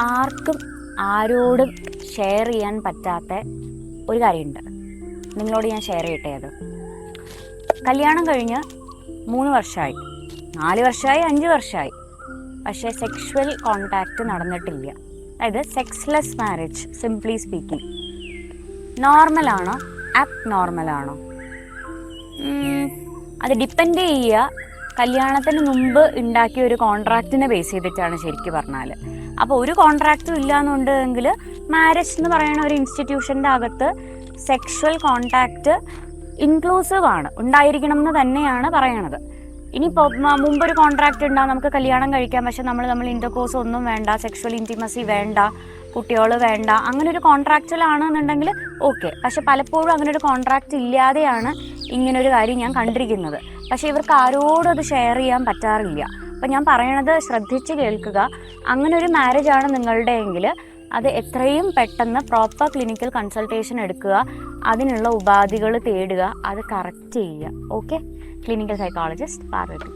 ആർക്കും ആരോടും ഷെയർ ചെയ്യാൻ പറ്റാത്ത ഒരു കാര്യമുണ്ട്. നിങ്ങളോട് ഞാൻ ഷെയർ ചെയ്യട്ടെ അത്? കല്യാണം കഴിഞ്ഞ് മൂന്ന് വർഷമായി നാല് വർഷമായി അഞ്ച് വർഷമായി പക്ഷേ സെക്ഷുവൽ കോണ്ടാക്റ്റ് നടന്നിട്ടില്ല. അതായത് സെക്സ്ലെസ് മാരേജ് സിംപ്ലി സ്പീക്കിംഗ് നോർമലാണോ അബ് നോർമലാണോ അത് ഡിപ്പെൻഡ് ചെയ്യുക കല്യാണത്തിന് മുമ്പ് ഉണ്ടാക്കിയ ഒരു കോൺട്രാക്റ്റിനെ ബേസ് ചെയ്തിട്ടാണ് ശരിക്കും പറഞ്ഞാൽ അപ്പോൾ ഒരു കോൺട്രാക്റ്റും ഇല്ലാന്നുണ്ടെങ്കിൽ മാരേജ് എന്ന് പറയുന്ന ഒരു ഇൻസ്റ്റിറ്റ്യൂഷന്റെ അകത്ത് സെക്ഷൽ കോൺടാക്റ്റ് ഇൻക്ലൂസീവ് ആണ് ഉണ്ടായിരിക്കണം എന്ന് തന്നെയാണ് പറയണത്. ഇനിയിപ്പോൾ മുമ്പ് ഒരു കോൺട്രാക്റ്റ് ഉണ്ടാകും നമുക്ക് കല്യാണം കഴിക്കാം പക്ഷെ നമ്മൾ നമ്മൾ ഇന്റർകോഴ്സ് ഒന്നും വേണ്ട സെക്ഷൽ ഇന്റിമസി വേണ്ട കുട്ടികൾ വേണ്ട അങ്ങനെ ഒരു കോൺട്രാക്റ്റിലാണെന്നുണ്ടെങ്കിൽ ഓക്കെ പക്ഷെ പലപ്പോഴും അങ്ങനെ ഒരു കോൺട്രാക്റ്റ് ഇല്ലാതെയാണ് ഇങ്ങനെ ഒരു കാര്യം ഞാൻ കണ്ടിരിക്കുന്നത്. പക്ഷെ ഇവർക്ക് ആരോടും അത് ഷെയർ ചെയ്യാൻ പറ്റാറില്ല. അപ്പം ഞാൻ പറയണത് ശ്രദ്ധിച്ച് കേൾക്കുക. അങ്ങനെ ഒരു മാരേജ് ആണ് നിങ്ങളുടെയെങ്കിൽ അത് എത്രയും പെട്ടെന്ന് പ്രോപ്പർ ക്ലിനിക്കൽ കൺസൾട്ടേഷൻ എടുക്കുക. അതിനുള്ള ഉപാധികൾ തേടുക. അത് കറക്റ്റ് ചെയ്യുക. Okay clinical psychologist Parvathi